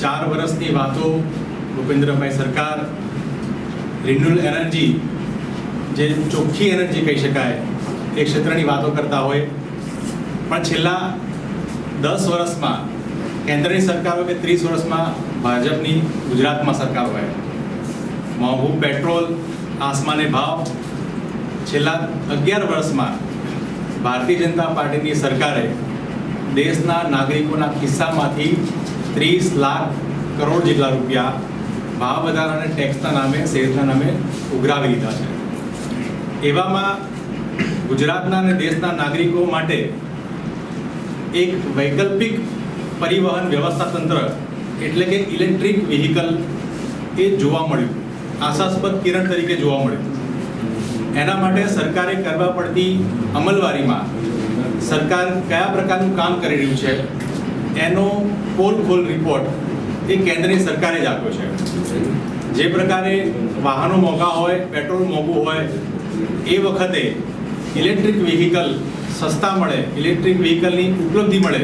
ચાર વર્ષની વાતો ભૂપેન્દ્રભાઈ સરકાર, રિન્યુઅલ એનર્જી, જે ચોખ્ખી એનર્જી કહી શકાય, એ ક્ષેત્રની વાતો કરતા હોય. પણ છેલ્લા દસ વર્ષમાં કેન્દ્રની સરકાર હોય કે ત્રીસ વર્ષમાં ભાજપની, ગુજરાતમાં સરકાર હોય. મોંઘું પેટ્રોલ, આસમાને ભાવ. છેલ્લા અગિયાર વર્ષમાં ભારતીય જનતા પાર્ટીની સરકારે દેશના નાગરિકોના ખિસ્સામાંથી ત્રીસ લાખ કરોડ જેટલા રૂપિયા ભાવ વધારા અને ટેક્સના નામે સેસના નામે ઉઘરાવી લીધા છે. એવામાં ગુજરાતના અને દેશના નાગરિકો માટે એક વૈકલ્પિક પરિવહન વ્યવસ્થા તંત્ર એટલે કે ઇલેક્ટ્રિક વ્હીકલ એ જોવા મળ્યું. આશાસ્પદ કિરણ તરીકે જોવા મળ્યું. એના માટે સરકારે કરવા પડતી અમલવારીમાં સરકાર કયા પ્રકારનું કામ કરી રહ્યું છે? એનો પોલ ખોલ રિપોર્ટ એ કેન્દ્રની સરકારે જ આપ્યો છે. જે પ્રકારે વાહનો મોંઘા હોય, પેટ્રોલ મોંઘું હોય, એ વખતે ઇલેક્ટ્રિક વ્હીકલ સસ્તા મળે, ઇલેક્ટ્રિક વ્હીકલની ઉપલબ્ધિ મળે,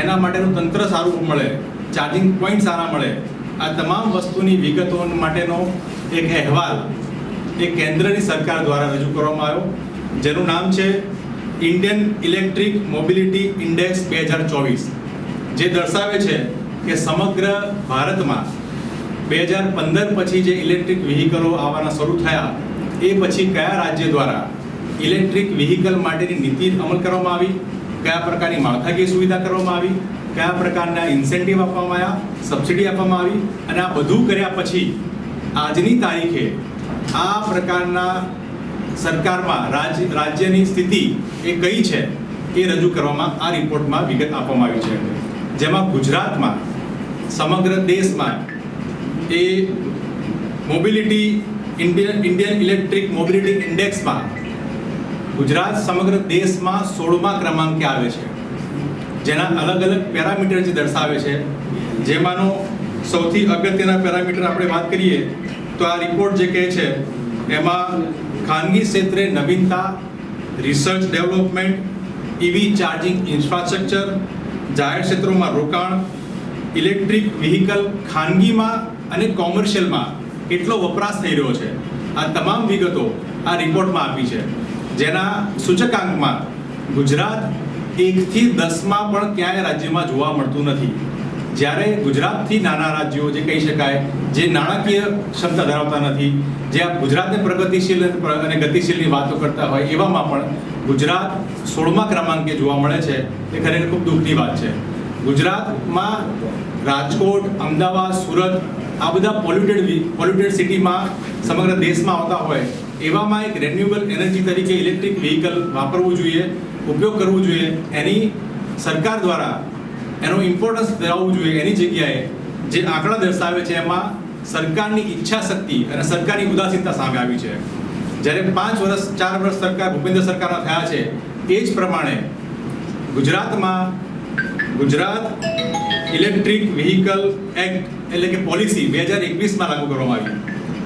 એના માટેનું તંત્ર સારું મળે ચાર્જિંગ પોઈન્ટ સારા મળે, આ તમામ વસ્તુની વિગતો માટેનો એક અહેવાલ એ કેન્દ્રની સરકાર દ્વારા રજૂ કરવામાં આવ્યો. જેનું નામ છે ઇન્ડિયન ઇલેક્ટ્રિક મોબિલિટી ઇન્ડેક્સ બે હજાર ચોવીસ. જે દર્શાવે છે કે સમગ્ર ભારતમાં બે હજાર પંદર પછી જે ઇલેક્ટ્રિક વ્હીકલો આવવાના શરૂ થયા, એ પછી કયા રાજ્ય દ્વારા ઇલેક્ટ્રિક વ્હીકલ માટેની નીતિ અમલ કરવામાં આવી? કયા પ્રકારની માળખાકીય સુવિધા કરવામાં આવી? કયા પ્રકારના ઇન્સેન્ટિવ આપવામાં આવ્યા? સબસિડી આપવામાં આવી? અને આ બધું કર્યા પછી આજની તારીખે આ પ્રકારના સરકારમાં રાજ્ય રાજ્યની સ્થિતિ એ કઈ છે એ રજૂ કરવામાં, આ રિપોર્ટમાં વિગત આપવામાં આવી છે. જેમાં ગુજરાતમાં, સમગ્ર દેશમાં એ mobility Indian Indian electric mobility ઇન્ડેક્સમાં Gujarat સમગ્ર દેશમાં સોળમા ક્રમાંકે આવે છે. જેના અલગ અલગ પેરામીટર જે દર્શાવે છે, જેમાંનો સૌથી અગત્યના પેરામીટર આપણે વાત કરીએ, તો આ રિપોર્ટ જે કહે છે, એમાં ખાનગી ક્ષેત્રે નવીનતા research development EV charging infrastructure જાહેર ક્ષેત્રોમાં રોકાણ, ઇલેક્ટ્રિક વ્હીકલ, ખાનગીમાં અને કોમર્શિયલમાં કેટલો વપરાશ થઈ રહ્યો છે, આ તમામ વિગતો આ રિપોર્ટમાં આપી છે. જેના સૂચકાંકમાં ગુજરાત એકથી દસમાં પણ ક્યાંય રાજ્યમાં જોવા મળતું નથી. જ્યારે ગુજરાતથી નાના રાજ્યો જે કહી શકાય, જે નાણાકીય ક્ષમતા ધરાવતા નથી, જે આ ગુજરાતને પ્રગતિશીલ અને ગતિશીલની વાતો કરતા હોય, એવામાં પણ ગુજરાત સોળમા ક્રમાંકે જોવા મળે છે એ ખરેખર ખૂબ દુઃખની વાત છે. ગુજરાતમાં રાજકોટ, અમદાવાદ, સુરત આ બધા પોલ્યુટેડ પોલ્યુટેડ સિટીમાં સમગ્ર દેશમાં આવતા હોય, એવામાં એક રેન્યુએબલ એનર્જી તરીકે ઇલેક્ટ્રિક વ્હીકલ વાપરવું જોઈએ, ઉપયોગ કરવો જોઈએ. એની સરકાર દ્વારા એનું ઇમ્પોર્ટન્સ ધરાવવું જોઈએ એની જગ્યાએ જે આંકડા દર્શાવે છે એમાં સરકારની ઈચ્છા શક્તિ અને સરકારની ઉદાસીનતા સામે આવી છે. જ્યારે પાંચ વર્ષ, ચાર વર્ષ સરકાર, ભૂપેન્દ્ર સરકારના થયા છે, એ જ પ્રમાણે ગુજરાતમાં ગુજરાત ઇલેક્ટ્રિક વ્હીકલ એક્ટ એટલે કે પોલિસી બે હજાર એકવીસમાં લાગુ કરવામાં આવી.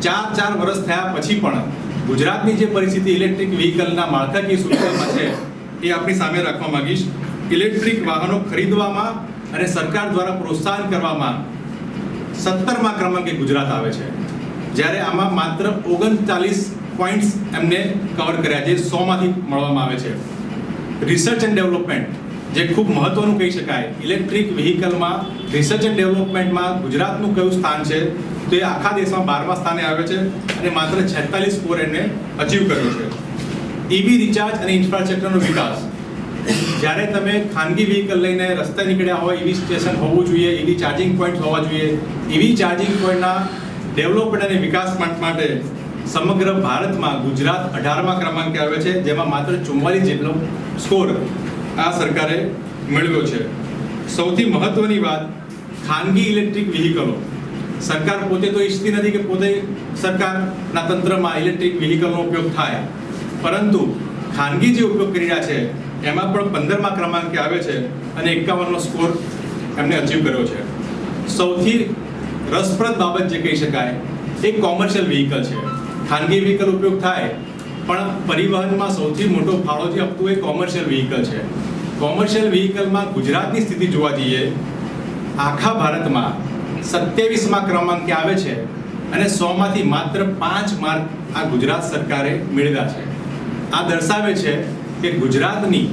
ચાર ચાર વર્ષ થયા પછી પણ ગુજરાતની જે પરિસ્થિતિ ઇલેક્ટ્રિક વ્હીકલના માળખાકીય સુવિધામાં છે, એ આપણી સામે રાખવા માંગીશ. ઇલેક્ટ્રિક વાહનો ખરીદવામાં અને સરકાર દ્વારા પ્રોત્સાહન કરવામાં સત્તરમા ક્રમાંકે ગુજરાત આવે છે. જ્યારે આમાં માત્ર ઓગણચાલીસ પોઈન્ટ્સ એમને કવર કર્યા જે સોમાંથી મળવામાં આવે છે. રિસર્ચ એન્ડ ડેવલપમેન્ટ, જે ખૂબ મહત્વનું કહી શકાય. ઇલેક્ટ્રિક વ્હીકલમાં રિસર્ચ એન્ડ ડેવલપમેન્ટમાં ગુજરાતનું કયું સ્થાન છે, તો એ આખા દેશમાં બારમા સ્થાને આવે છે અને માત્ર છેતાલીસ સ્કોર એમને અચીવ કર્યો છે. ઈવી રિચાર્જ અને ઇન્ફ્રાસ્ટ્રક્ચરનો વિકાસ. જ્યારે તમે ખાનગી વ્હીકલ લઈને રસ્તે નીકળ્યા હોય એવી સ્ટેશન હોવું જોઈએ એવી ચાર્જિંગ પોઈન્ટ હોવા જોઈએ એવી ચાર્જિંગ પોઈન્ટના ડેવલપમેન્ટ અને વિકાસ માટે સમગ્ર ભારતમાં ગુજરાત અઢારમા ક્રમાંકે આવે છે, જેમાં માત્ર ચુમ્માલીસ જેટલો સ્કોર આ સરકારે મેળવ્યો છે. સૌથી મહત્વની વાત, ખાનગી ઇલેક્ટ્રિક વ્હીકલો સરકાર પોતે તો ઈચ્છતી નથી કે પોતે સરકારના તંત્રમાં ઇલેક્ટ્રિક વ્હીકલનો ઉપયોગ થાય. પરંતુ ખાનગી જે ઉપયોગ કરી રહ્યા છે એમાં પણ પંદરમા ક્રમાંકે આવે છે અને એકાવનનો સ્કોર એમને અચીવ કર્યો છે. સૌથી રસપ્રદ બાબત જે કહી શકાય, એ કોમર્શિયલ વ્હીકલ છે. ખાનગી વ્હીકલ ઉપયોગ થાય, પણ પરિવહનમાં સૌથી મોટો ફાળો જે આપતું એ કોમર્શિયલ વ્હીકલ છે. કોમર્શિયલ વ્હીકલમાં ગુજરાતની સ્થિતિ જોવા જઈએ, આખા ભારતમાં સત્યાવીસમાં ક્રમાંકે આવે છે અને સોમાંથી માત્ર પાંચ માર્ક આ ગુજરાત સરકારે મેળવ્યા છે. આ દર્શાવે છે કે ગુજરાતની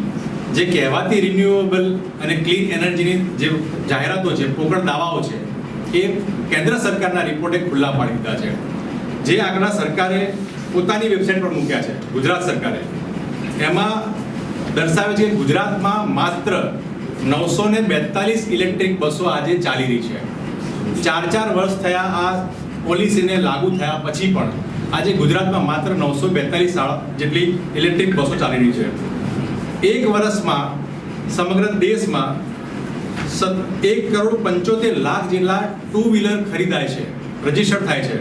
જે કહેવાતી રિન્યુએબલ અને ક્લીન એનર્જીની જે જાહેરાતો છે, પોકળ દાવાઓ છે, એ કેન્દ્ર સરકારના રિપોર્ટે ખુલ્લા પાડી દીધા છે. જે આંકડા સરકારે પોતાની વેબસાઇટ પર મૂક્યા છે, ગુજરાત સરકારે. એમાં દર્શાવે છે કે ગુજરાતમાં માત્ર નવસો ને બેતાલીસ ઇલેક્ટ્રિક બસો આજે ચાલી રહી છે. ચાર ચાર વર્ષ થયા આ પોલિસીને લાગુ થયા પછી પણ આજે ગુજરાતમાં માત્ર નવસો બેતાલીસ જેટલી ઇલેક્ટ્રિક બસો ચાલી રહી છે. એક વર્ષમાં સમગ્ર દેશમાં સત એક કરોડ પંચોતેર લાખ જેટલા ટુ વ્હીલર ખરીદાય છે રજિસ્ટર થાય છે.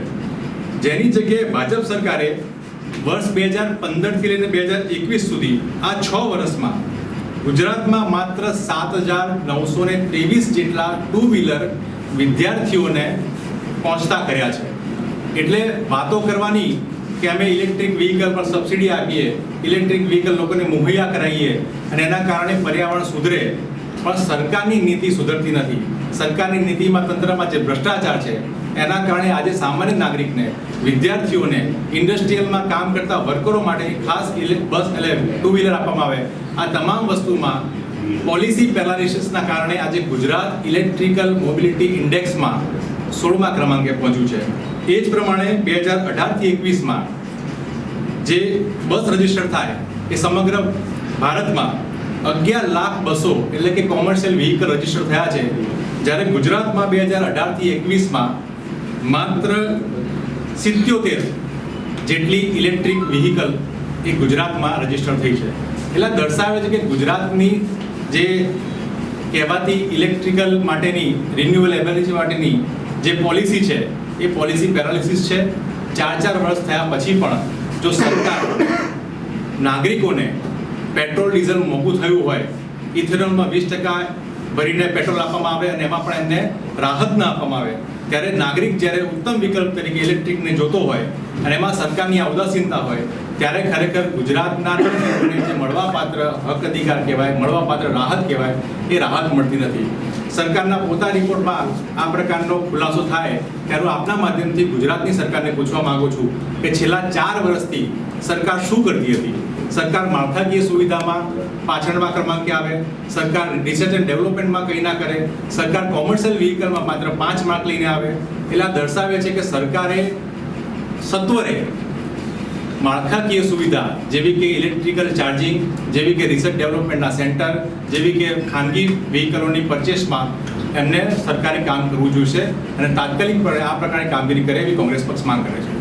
જેની જગ્યાએ ભાજપ સરકારે વર્ષ બે હજાર પંદરથી લઈને બે હજાર એકવીસ સુધી આ છ વર્ષમાં ગુજરાતમાં માત્ર સાત હજાર નવસો ને ત્રેવીસ જેટલા ટુ વ્હીલર વિદ્યાર્થીઓને પહોંચતા કર્યા છે. એટલે વાતો કરવાની કે અમે ઇલેક્ટ્રિક વ્હીકલ પર સબસિડી આપીએ, ઇલેક્ટ્રિક વ્હીકલ લોકોને મુહૈયા કરાવીએ અને એના કારણે પર્યાવરણ સુધરે. પણ સરકારની નીતિ સુધરતી નથી. સરકારની નીતિમાં તંત્રમાં જે ભ્રષ્ટાચાર છે, એના કારણે આજે સામાન્ય નાગરિકને, વિદ્યાર્થીઓને, ઇન્ડસ્ટ્રીયલમાં કામ કરતા વર્કરો માટે ખાસ બસ એટલે ટુ વ્હીલર આપવામાં આવે. આ તમામ વસ્તુમાં પોલિસી પેરાલિસિસના કારણે આજે ગુજરાત ઇલેક્ટ્રિકલ મોબિલિટી ઇન્ડેક્સમાં સોળમા ક્રમાંકે પહોંચ્યું છે. એ જ પ્રમાણે બે હજાર અઢારથી એકવીસમાં જે બસ રજિસ્ટર થાય, એ સમગ્ર ભારતમાં અગિયાર લાખ બસો એટલે કે કોમર્શિયલ વ્હીકલ રજિસ્ટર થયા છે. જ્યારે ગુજરાતમાં બે હજાર અઢારથી એકવીસમાં માત્ર સિત્યોતેર જેટલી ઇલેક્ટ્રિક વ્હીકલ એ ગુજરાતમાં રજિસ્ટર થઈ છે. એટલે દર્શાવે છે કે ગુજરાતની જે કહેવાતી ઇલેક્ટ્રિકલ માટેની રિન્યુએબલ એનર્જી માટેની જે પોલિસી છે એ પોલિસી પેરાલિસિસ છે. ચાર ચાર વર્ષ થયા પછી પણ જો સરકાર નાગરિકોને પેટ્રોલ ડીઝલ મોંઘું થયું હોય ઇથેનોલમાં વીસ ટકા ભરીને પેટ્રોલ આપવામાં આવે અને એમાં પણ એમને રાહત ના આપવામાં આવે ત્યારે નાગરિક જ્યારે ઉત્તમ વિકલ્પ તરીકે ઇલેક્ટ્રિકને જોતો હોય અને એમાં સરકારની આ ઉદાસીનતા હોય, ત્યારે ખરેખર ગુજરાતના જે મળવાપાત્ર હક અધિકાર કહેવાય, મળવાપાત્ર રાહત કહેવાય, એ રાહત મળતી નથી. સરકારના પોતા રિપોર્ટમાં આ પ્રકારનો ખુલાસો થાય ત્યારે હું આપના માધ્યમથી ગુજરાતની સરકારને પૂછવા માગું છું કે છેલ્લા ચાર વર્ષથી સરકાર શું કરતી હતી? સરકાર માળખાકીય સુવિધામાં પાછળમાં ક્રમાંકે આવે. સરકાર રિસર્ચ એન્ડ ડેવલપમેન્ટમાં કંઈ ના કરે. સરકાર કોમર્શિયલ વ્હીકલમાં માત્ર પાંચ માર્ક લઈને આવે. એટલે આ દર્શાવે છે કે સરકારે સત્વરે માળખાકીય સુવિધા, જેવી કે ઇલેક્ટ્રિકલ ચાર્જિંગ જેવી કે રિસર્ચ ડેવલપમેન્ટના સેન્ટર જેવી કે ખાનગી વ્હીકલોની પરચેસમાં એમને સરકારે કામ કરવું જોઈશે. અને તાત્કાલિકપણે આ પ્રકારની કામગીરી કરે એવી કોંગ્રેસ પક્ષ માંગ કરે છે.